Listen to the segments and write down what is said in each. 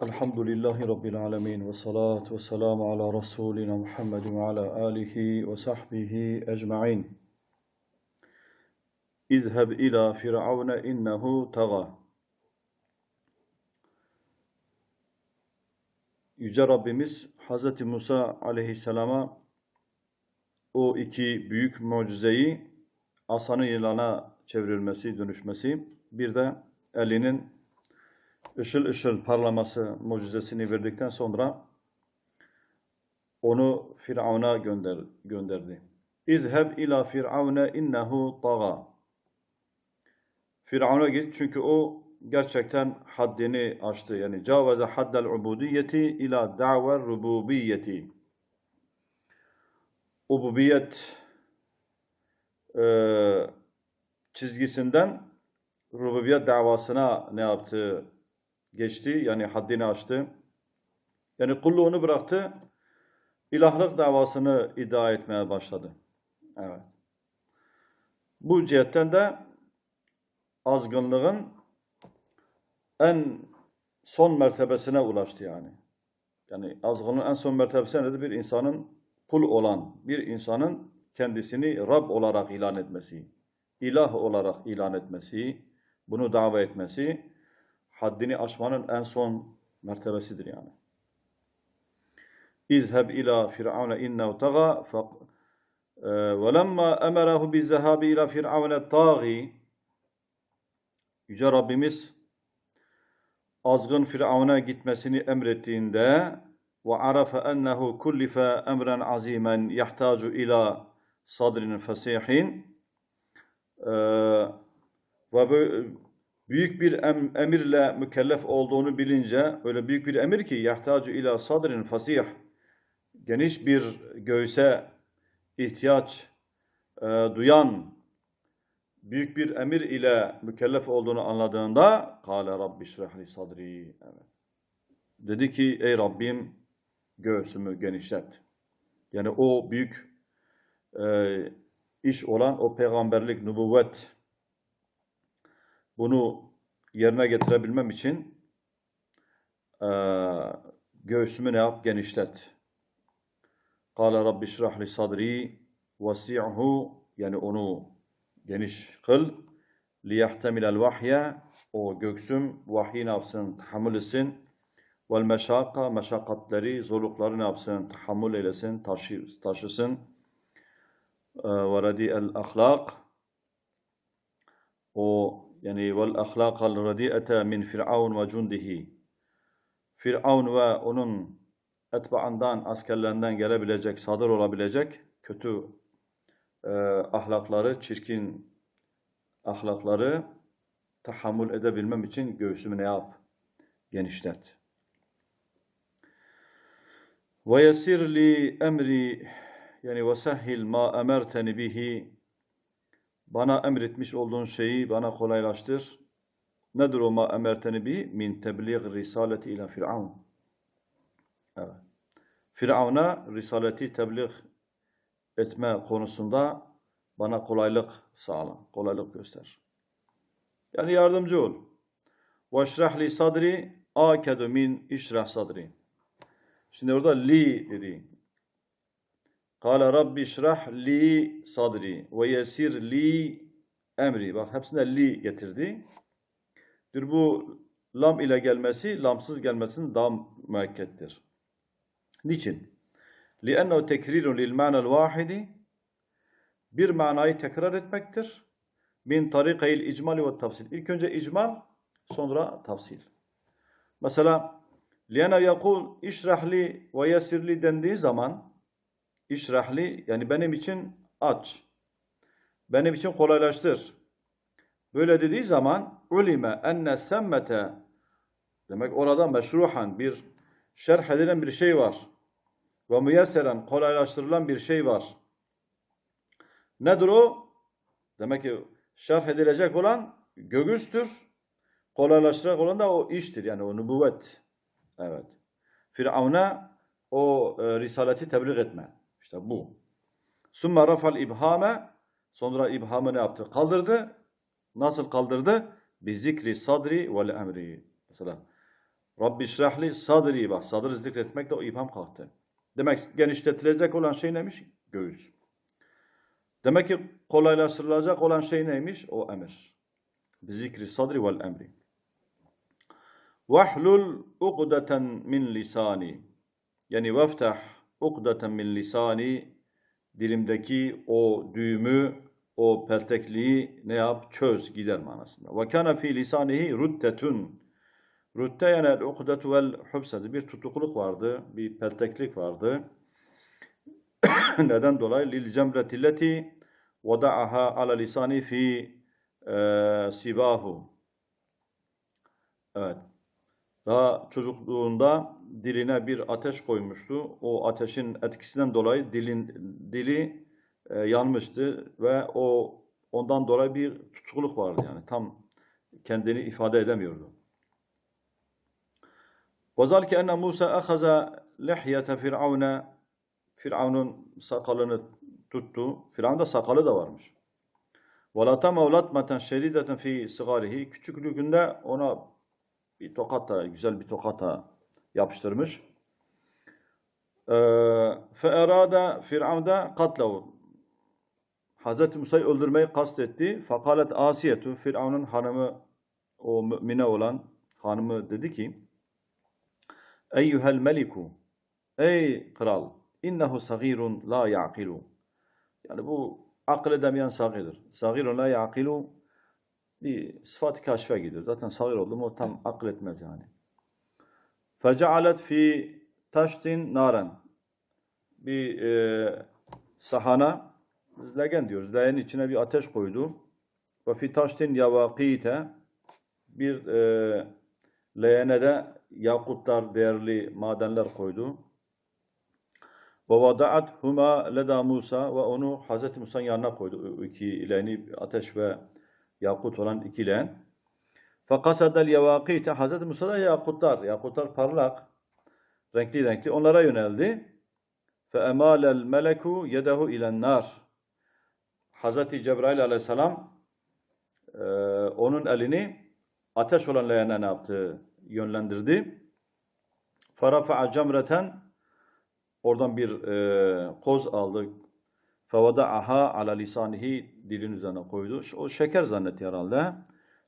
Elhamdülillahi Rabbil alemin ve salatu ve selamu ala Resulina Muhammedin ala alihi ve sahbihi ecma'in. İzheb ila firavune innehu taga. Yüce Rabbimiz Hz. Musa aleyhisselama o iki büyük mucizeyi asanın yılana çevrilmesi, dönüşmesi, bir de elinin ışıl ışıl parlaması mucizesini verdikten sonra onu Firavun'a gönder, gönderdi. İzheb ila firavune innehu taga. Firavun'a git çünkü o gerçekten haddini aştı. Yani cavaze haddel ubudiyeti ila da'ver rububiyeti. Ububiyet e, çizgisinden rububiyet davasına ne yaptı? Geçti. Yani haddini aştı. Yani kulluğunu bıraktı. İlahlık davasını iddia etmeye başladı. Evet. Bu cihetten de azgınlığın en son mertebesine ulaştı yani. Yani azgınlığın en son mertebesi nedir? Bir insanın kul olan, bir insanın kendisini Rab olarak ilan etmesi, ilah olarak ilan etmesi, bunu dava etmesi, haddini aşmanın en son mertebesidir yani. İzheb ila firavune innehu taga ve lemma emerahu bi zehabi ila firavune tagi Yüce Rabbimiz azgın Firavun'a gitmesini emrettiğinde ve arafa ennehu kullife emren azimen yahtacu ila sadrin fesihin ve büyük bir em, emirle mükellef olduğunu bilince öyle büyük bir emir ki yahtacu ila sadrin fasih geniş bir göğse ihtiyaç e, duyan büyük bir emir ile mükellef olduğunu anladığında kâle rabbi şrahli sadri evet. dedi ki ey Rabbim göğsümü genişlet yani o büyük e, iş olan o peygamberlik, nübüvvet bunu yerine getirebilmem için e, göğsümü ne yap? Genişlet. Kâle Rabbi şrahli sadri vasi'hu yani onu geniş kıl. Liyahtemilel vahye o göksüm vahyi ne yapsın? Tahammül etsin. Vel meşakka meşakkatleri, zorlukları ne yapsın? Tahammül eylesin, taşı, taşısın. Ve radi'el ahlak o yani vel ahlakal radi'ete min firavun ve cundihi Firavun ve onun etbaandan, askerlerinden gelebilecek, sadır olabilecek kötü e, ahlakları, çirkin ahlakları tahammül edebilmem için göğsümü ne yap? Genişlet. Ve yesir li emri yani ve sehhil ma emerteni bihi bana emretmiş olduğun şeyi bana kolaylaştır. Nedir o ma emerteni bihi? Min tebliğ risaleti ila firavun. Evet. Firavun'a risaleti tebliğ etme konusunda bana kolaylık sağla, kolaylık göster. Yani yardımcı ol. وَشْرَحْ لِي sadri akedu min işrah sadri. Şimdi orada li dedi. Kale Rabbi şrah li sadri ve yesir li emri. Bak hepsinde li getirdi. Bir bu lam ile gelmesi, lamsız gelmesinin daha müekkettir. Niçin? لِأَنَّهُ تَكْرِيرٌ لِلْمَعْنَى الْوَاحِدِ Bir manayı tekrar etmektir. Min tarikayil icmali ve tafsil. İlk önce icmal, sonra tafsil. Mesela لِيَنَا يَقُولْ اِشْرَحْلِ وَيَسِرْلِ dendiği zaman işrahli yani benim için aç. Benim için kolaylaştır. Böyle dediği zaman ulime enne semmete demek orada meşruhan bir şerh edilen bir şey var. Ve müyesseren kolaylaştırılan bir şey var. Nedir o? Demek ki şerh edilecek olan göğüstür. Kolaylaştıracak olan da o iştir. Yani o nübüvvet. Evet. Firavun'a o e, risaleti tebliğ etme. İşte bu. Summa rafal ibhame sonra ibhamı ne yaptı? Kaldırdı. Nasıl kaldırdı? Bi zikri sadri vel emri. Mesela Rabbi şrahli sadri bak sadrı zikretmekle o ibham kalktı. Demek genişletilecek olan şey neymiş? Göğüs. Demek ki kolaylaştırılacak olan şey neymiş? O emir. Bizikri sadri vel emri. Vahlul uqdeten min lisani. Yani veftah uqdeten min lisani dilimdeki o düğümü, o peltekliği ne yap? Çöz, gider manasında. Ve kana fi lisanihi rudtetun. Rütte yani el ukdetu vel hubseti. Bir tutukluk vardı, bir pelteklik vardı. Neden dolayı? Lil cemretilleti vada'aha ala lisani fi e, sibahu. Evet. Daha çocukluğunda diline bir ateş koymuştu. O ateşin etkisinden dolayı dilin dili e, yanmıştı ve o ondan dolayı bir tutukluk vardı yani tam kendini ifade edemiyordu. وذلك أن موسى أخذ لحية فرعون Firavun'un sakalını tuttu. Firavun'da sakalı da varmış. وَلَتَمَ وَلَتْمَةً شَدِيدَةً فِي صِغَارِهِ Küçüklüğünde ona bir tokat da, güzel bir tokat da yapıştırmış. Ee, Feerada Firavda katlehu. Hazreti Musa'yı öldürmeyi kastetti. Fakalet Asiyetu Firavun'un hanımı o mümine olan hanımı dedi ki Eyyuhel meliku Ey kral innehu sagirun la yaqilu Yani bu akıl edemeyen sagidir. Sagirun la yaqilu bir sıfat kaşfe gidiyor. Zaten sagir oldu mu tam akıl etmez yani. Fecealet fi taştin naren. Bir e, sahana, biz legen diyoruz. Leğenin içine bir ateş koydu. Ve fi taştin yavakite bir e, leğene de yakutlar, değerli madenler koydu. Ve vada'at huma leda Musa ve onu Hazreti Musa'nın yanına koydu. İki leğeni ateş ve yakut olan iki leğen. Fekasadel yevakite Hazreti Musa'da yakutlar, yakutlar parlak, renkli renkli onlara yöneldi. Fe emalel meleku yedehu ilen nar. Hazreti Cebrail aleyhisselam e, onun elini ateş olan leğene ne yaptı? Yönlendirdi. Ferafa'a cemreten oradan bir e, koz aldı. Fevada'aha ala lisanihi dilin üzerine koydu. O şeker zannetti herhalde.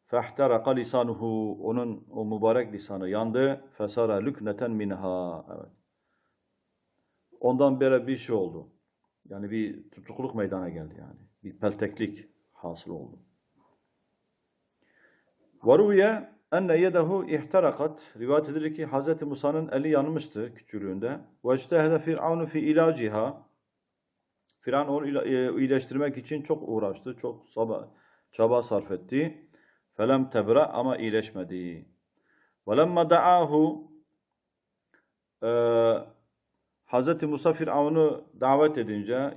Fehteraka lisanuhu onun o mübarek lisanı yandı. Fesara lükneten minha. Evet. Ondan böyle bir şey oldu. Yani bir tutukluk meydana geldi yani. Bir pelteklik hasıl oldu. Varuye enne yedehu ihtarakat. Rivayet edilir ki Hz. Musa'nın eli yanmıştı küçülüğünde. Ve iştehede firavunu fi ilaciha. Firavun onu e, iyileştirmek için çok uğraştı. Çok çaba sarf etti. Felem tebra ama iyileşmedi. Velemma da'ahu e, Hz. Musa Firavun'u davet edince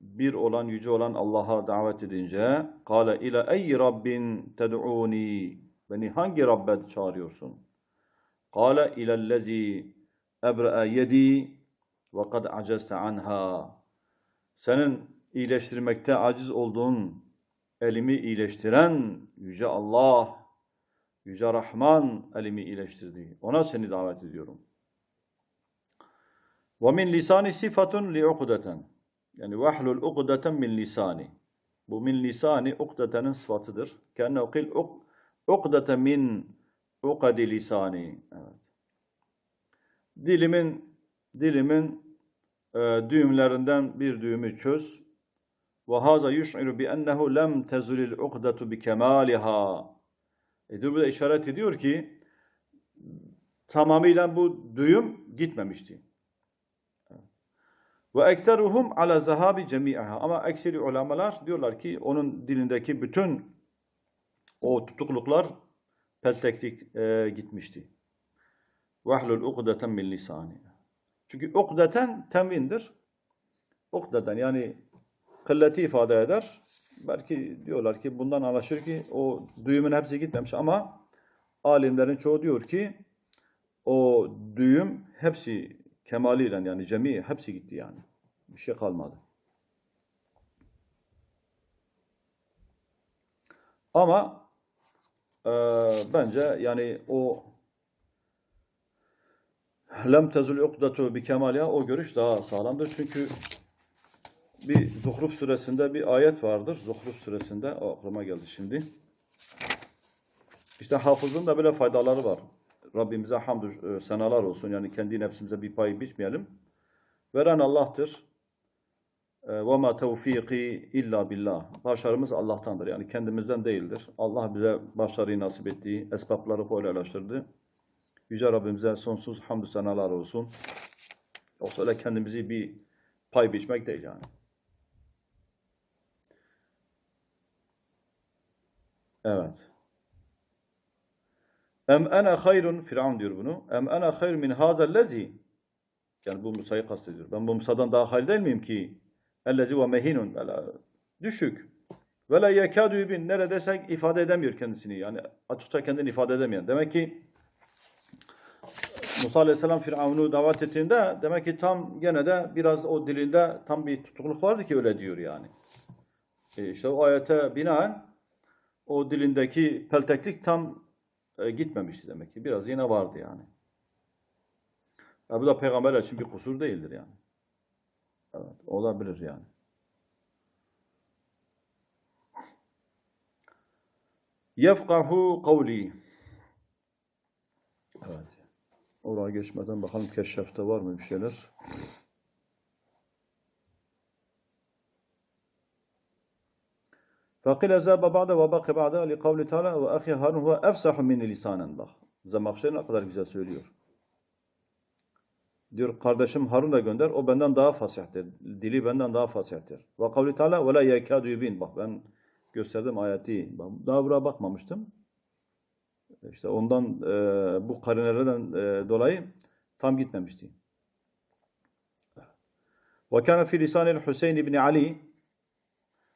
bir olan yüce olan Allah'a davet edince kâle ile ey Rabbin ted'uni beni hangi Rabbe çağırıyorsun? Kâle ilellezî ebre'e yedi ve kad aceste anha senin iyileştirmekte aciz olduğun elimi iyileştiren yüce Allah yüce Rahman elimi iyileştirdi. Ona seni davet ediyorum. Min lisani sifatun ukdeten. Yani vahlul ukdeten min lisani. Bu min lisani ukdetenin sıfatıdır. Kenne ukil ukdeten min ukadi lisani. Evet. Dilimin dilimin e, düğümlerinden bir düğümü çöz. Ve haza yuş'iru bi ennehu lem tezulil ukdetu bi kemaliha. E, burada işaret ediyor ki tamamıyla bu düğüm gitmemişti. Ve ekseruhum ala zahabi cemi'aha. Ama ekseri ulamalar diyorlar ki onun dilindeki bütün o tutukluklar pelteklik e, gitmişti. Vahlul ukdeten min lisani. Çünkü ukdeten temvindir. Ukdeten yani kılleti ifade eder. Belki diyorlar ki bundan anlaşılır ki o düğümün hepsi gitmemiş ama alimlerin çoğu diyor ki o düğüm hepsi kemaliyle yani cemi hepsi gitti yani. Bir şey kalmadı. Ama e, bence yani o Lem tezul ukdatu bi kemaliha o görüş daha sağlamdır. Çünkü bir Zuhruf suresinde bir ayet vardır. Zuhruf suresinde o aklıma geldi şimdi. İşte hafızın da böyle faydaları var. Rabbimize hamdü e, senalar olsun. Yani kendi nefsimize bir pay biçmeyelim. Veren Allah'tır. Ve ma tevfiki illa billah. Başarımız Allah'tandır. Yani kendimizden değildir. Allah bize başarıyı nasip ettiği, esbabları kolaylaştırdı. Yüce Rabbimize sonsuz hamdü senalar olsun. Yoksa öyle kendimizi bir pay biçmek değil yani. Evet. Em ene hayrun Firavun diyor bunu. Em ene hayr min hazellezi yani bu Musa'yı kastediyor. Ben bu Musa'dan daha hayır değil miyim ki? Ellezi ve mehinun. Düşük. Ve la yekadu yubin. Neredeyse ifade edemiyor kendisini. Yani açıkça kendini ifade edemeyen. Demek ki Musa Aleyhisselam Firavun'u davet ettiğinde demek ki tam gene de biraz o dilinde tam bir tutukluk vardı ki öyle diyor yani. E işte o ayete binaen o dilindeki pelteklik tam e, gitmemişti demek ki. Biraz yine vardı yani. Ya bu da peygamberler için bir kusur değildir yani. Evet, olabilir yani. Yefkahu kavli. Evet. Oraya geçmeden bakalım keşfte var mı bir şeyler. Fakil azaba ba'da ve baki ba'da li kavli ta'ala ve ahi harun huve efsahu min lisanen bak. Zemahşe ne kadar güzel söylüyor. Diyor kardeşim Harun da gönder. O benden daha fasihtir. Dili benden daha fasihtir. Ve kavli ta'ala ve la yekâdu yubin. Bak ben gösterdim ayeti. Daha buraya bakmamıştım. İşte ondan e, bu karinelerden e, dolayı tam gitmemişti. Ve kana fi lisanil Hüseyin ibn Ali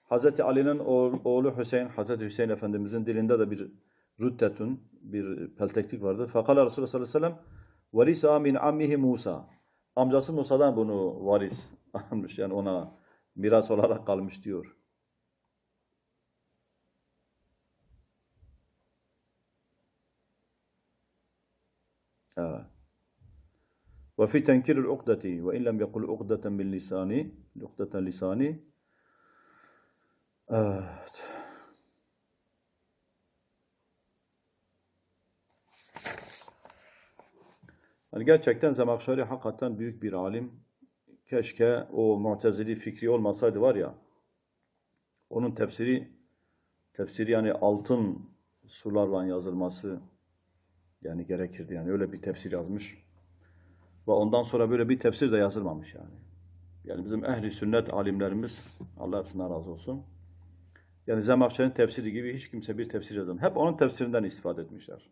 Hazreti Ali'nin oğlu, Hüseyin, Hazreti Hüseyin Efendimizin dilinde de bir rüttetun, bir pelteklik vardı. Fakala Resulullah sallallahu aleyhi ve sellem Varisa min ammihi Musa. Amcası Musa'dan bunu varis almış. Yani ona miras olarak kalmış diyor. Evet. Ve fi tenkiril ukdeti ve in lem yekul ukdeten bil lisani, ukdeten lisani. Evet. Yani gerçekten Zemakşari hakikaten büyük bir alim. Keşke o Mu'tezili fikri olmasaydı var ya, onun tefsiri, tefsiri yani altın sularla yazılması yani gerekirdi. Yani öyle bir tefsir yazmış. Ve ondan sonra böyle bir tefsir de yazılmamış yani. Yani bizim ehli sünnet alimlerimiz, Allah hepsinden razı olsun. Yani Zemakşari'nin tefsiri gibi hiç kimse bir tefsir yazmamış. Hep onun tefsirinden istifade etmişler.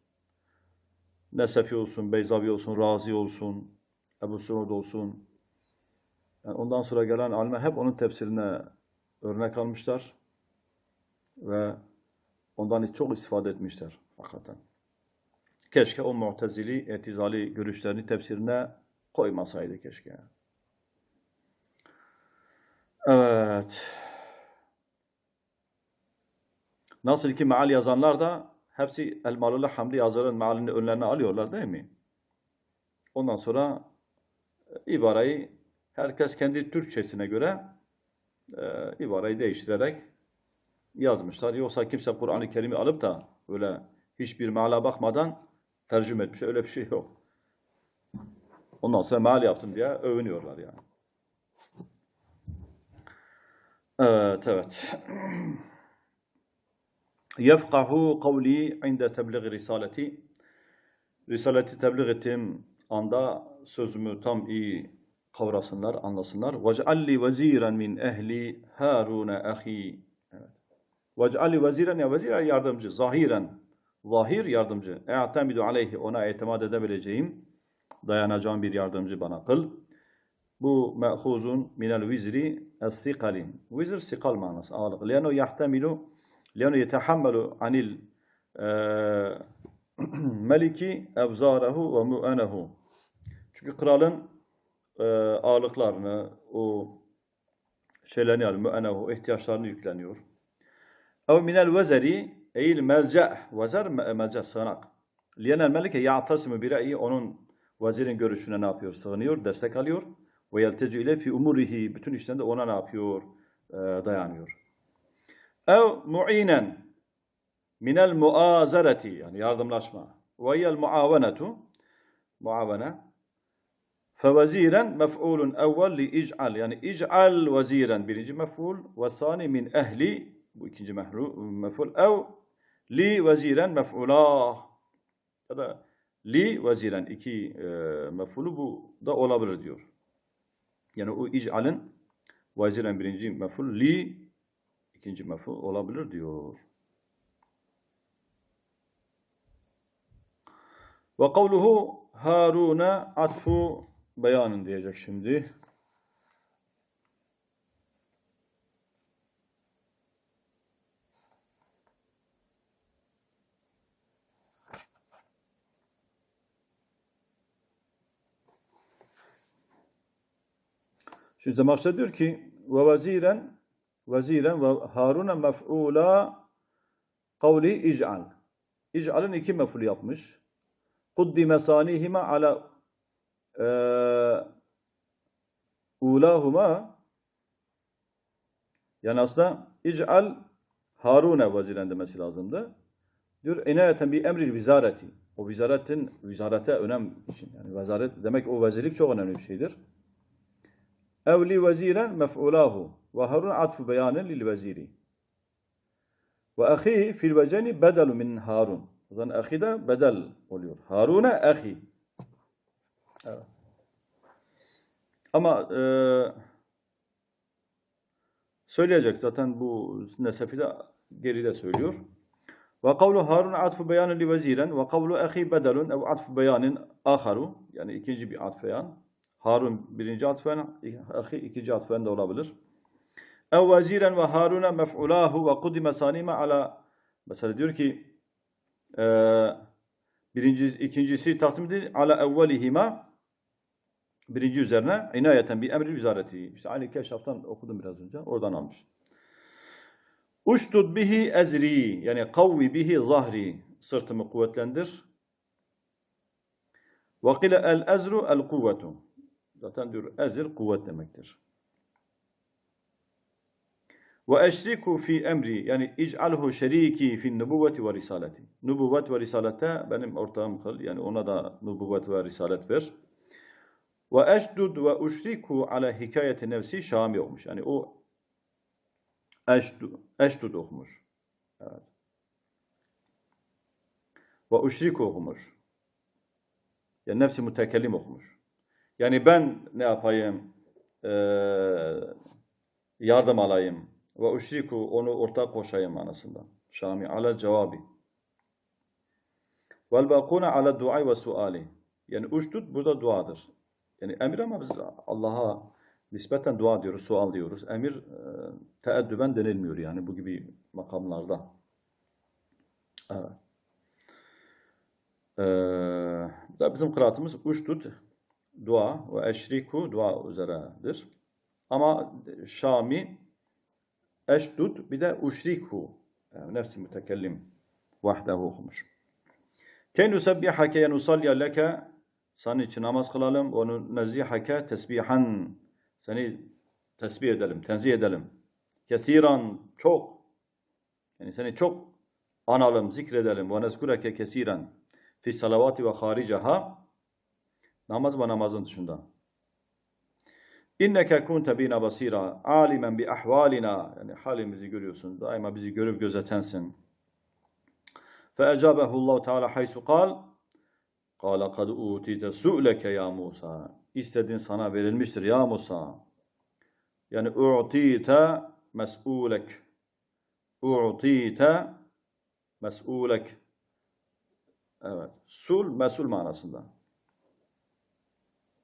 Nesefi olsun, Beyzavi olsun, Razi olsun, Ebu Suud olsun. Yani ondan sonra gelen alimler hep onun tefsirine örnek almışlar ve ondan çok istifade etmişler hakikaten. Keşke o mu'tezili, etizali görüşlerini tefsirine koymasaydı keşke. Evet. Nasıl ki meal yazanlar da hepsi Elmalılı Hamdi Yazar'ın mealini önlerine alıyorlar değil mi? Ondan sonra e, ibareyi herkes kendi Türkçesine göre e, ibareyi değiştirerek yazmışlar. Yoksa kimse Kur'an-ı Kerim'i alıp da öyle hiçbir meala bakmadan tercüme etmiş. Öyle bir şey yok. Ondan sonra meal yaptım diye övünüyorlar yani. Evet, evet. Yefkahu kavli inde tebliğ risaleti. Risaleti tebliğ ettiğim anda sözümü tam iyi kavrasınlar, anlasınlar. Vec'alli veziren min ehli Harun ahi. Evet. Vec'alli veziren ya vezir yardımcı, zahiren, zahir yardımcı. E'temidu aleyhi ona itimat edebileceğim, dayanacağım bir yardımcı bana kıl. Bu me'huzun minel vizri es-sikali. Vizir sikal manası, ağırlık. Leno yahtemilu لأنه يتحمل عن الملك evzarehu ve mu'enehu. Çünkü kralın e, ağırlıklarını, o şeylerini yani mü'enehu, ihtiyaçlarını yükleniyor. Ev minel vezeri eyl melce, vezer melce sığınak. Liyenel melike ya'tasimu bir onun Vezirin görüşüne ne yapıyor? Sığınıyor, destek alıyor. Ve yelteci ile fi umurihi. Bütün işlerinde ona ne yapıyor? Ee, dayanıyor. Ev mu'inen minel muazereti yani yardımlaşma. Ve yel muavenetu muavene. Feveziren mef'ulun evvel li ic'al yani ic'al veziren birinci mef'ul ve sani min ehli bu ikinci mef'ul ev li veziren mef'ula ya da li veziren iki e, mef'ulu bu da olabilir diyor. Yani o ic'alın veziren birinci mef'ul li ikinci mef'ul olabilir diyor. Ve kavluhu Harun'a atfu beyanın diyecek şimdi. Şimdi maksat diyor ki ve veziren veziren ve Harun'a mef'ula kavli ic'al. İc'al'ın iki mef'ul yapmış. Kuddime sanihime ala eee ulahuma yani aslında ic'al Harun'a veziren demesi lazımdı. Diyor inayeten bi emril vizareti. O vizaretin vizarete önem için. Yani vezaret demek o vezirlik çok önemli bir şeydir. Evli veziren mef'ulahu ve Harun atfu beyanen lil veziri. Ve ahi fil veceni bedelu min Harun. O zaman ahi de bedel oluyor. Harun'a ahi. Evet. Ama e, söyleyecek zaten bu nesefi de geride söylüyor. Ve kavlu Harun atfu beyanın li veziren ve kavlu ahi bedelun ev atfu beyanın aharu. Yani ikinci bir atf beyan. Harun birinci atfen, ahi ikinci atfen de olabilir. Ev veziren ve Harun'a mef'ulahu ve kudime sanime ala mesela diyor ki e, birinci, ikincisi takdim edilir ala evvelihima birinci üzerine inayeten bir emri vizareti. İşte aynı keşaftan okudum biraz önce. Oradan almış. Uştud bihi ezri yani kavvi bihi zahri sırtımı kuvvetlendir. Ve kile el ezru el kuvvetu. Zaten diyor ezir kuvvet demektir. Ve eşriku fi emri yani ic'alhu şeriki fi nubuvveti ve risaleti. Nubuvvet ve risalete benim ortağım kıl. Yani ona da nubuvvet ve risalet ver. Ve eşdud ve uşriku ala hikayeti nefsi Şami olmuş. Yani o eşdud, eşdud okumuş. Evet. Ve uşriku okumuş. Yani nefsi mütekellim okumuş. Yani ben ne yapayım? Ee, yardım alayım. Ve uşriku onu ortak koşayım manasında. Şami ala cevabi. Vel bakuna ala duay ve suali. Yani uştut burada duadır. Yani emir ama biz Allah'a nispeten dua diyoruz, sual diyoruz. Emir e, teeddüben denilmiyor yani bu gibi makamlarda. Evet. Ee, bizim kıraatımız uştut dua ve eşriku dua üzeredir. Ama Şami eşdud bir de uşriku yani nefsi mütekellim vahdehu okumuş. Ken yusebbihake yen usalliye leke senin için namaz kılalım. Onu nezihake tesbihan seni tesbih edelim, tenzih edelim. Kesiran çok yani seni çok analım, zikredelim. Ve nezkureke kesiran fi salavati ve haricaha namaz ve namazın dışında. İnneke kunte bina basira alimen bi ahvalina yani halimizi görüyorsun daima bizi görüp gözetensin. Fe ecabehu Allah Teala haysu kal Kale kad utite su'leke ya Musa. İstediğin sana verilmiştir ya Musa. Yani u'tite mes'ulek. U'tite mes'ulek. Evet. Sul mesul manasında.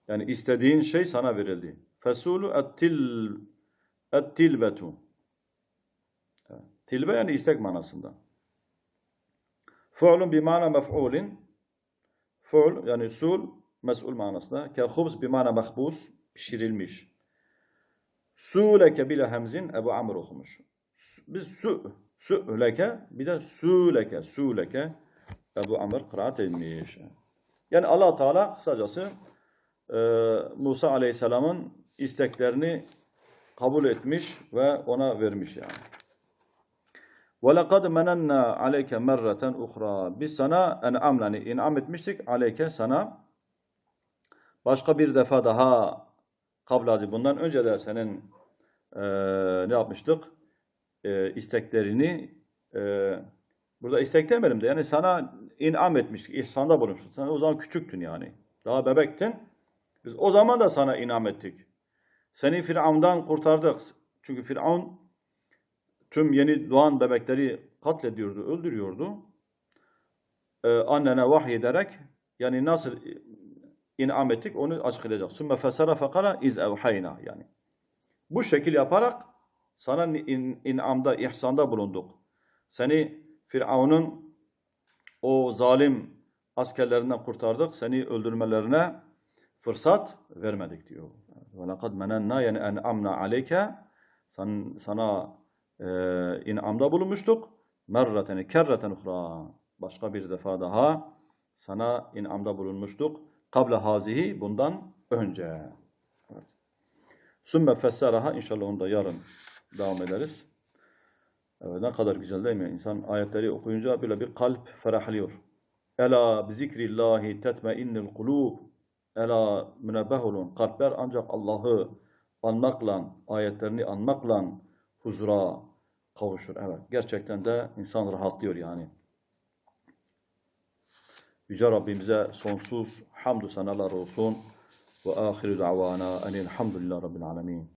Yani istediğin şey sana verildi. Fesulu ettil ettilbetu. Tilbe yani istek manasında. Fu'lun bi mana mef'ulin. Fu'l yani sul mes'ul manasında. Ke hubz bi mana mahbus pişirilmiş. Suleke bile hemzin Ebu Amr okumuş. Biz su su'leke bir de suleke suleke Ebu Amr kıraat etmiş. Yani allah Teala kısacası e, Musa Aleyhisselam'ın isteklerini kabul etmiş ve ona vermiş yani. وَلَقَدْ مَنَنَّا عَلَيْكَ مَرَّةً اُخْرَى Biz sana en'am, yani inam etmiştik aleyke sana başka bir defa daha kablacı bundan önce de senin e, ne yapmıştık? E, isteklerini e, burada istek demedim de yani sana inam etmiştik, ihsanda bulunmuştuk. Sen o zaman küçüktün yani. Daha bebektin. Biz o zaman da sana inam ettik. Seni Firavun'dan kurtardık. Çünkü Firavun tüm yeni doğan bebekleri katlediyordu, öldürüyordu. Ee, annene vahyederek yani nasıl inam ettik onu açıklayacak. Sümme fesara fekala iz evhayna yani. Bu şekil yaparak sana in, inamda, ihsanda bulunduk. Seni Firavun'un o zalim askerlerinden kurtardık. Seni öldürmelerine fırsat vermedik diyor. Ve lekad menenna yani en'amna aleyke San- sana e, inamda bulunmuştuk. Merreten, kerreten uhra. Başka bir defa daha sana inamda bulunmuştuk. Kable hazihi bundan önce. Evet. Sümme fessaraha inşallah onu da yarın devam ederiz. Evet, ne kadar güzel değil mi? İnsan ayetleri okuyunca böyle bir kalp ferahlıyor. Ela bi zikrillahi tetmeinnil kulub. Ela münebbeh olun. Kalpler ancak Allah'ı anmakla, ayetlerini anmakla huzura kavuşur. Evet, gerçekten de insan rahatlıyor yani. Yüce Rabbimize sonsuz hamdü senalar olsun. Ve ahiru da'vana enilhamdülillah rabbil alemin.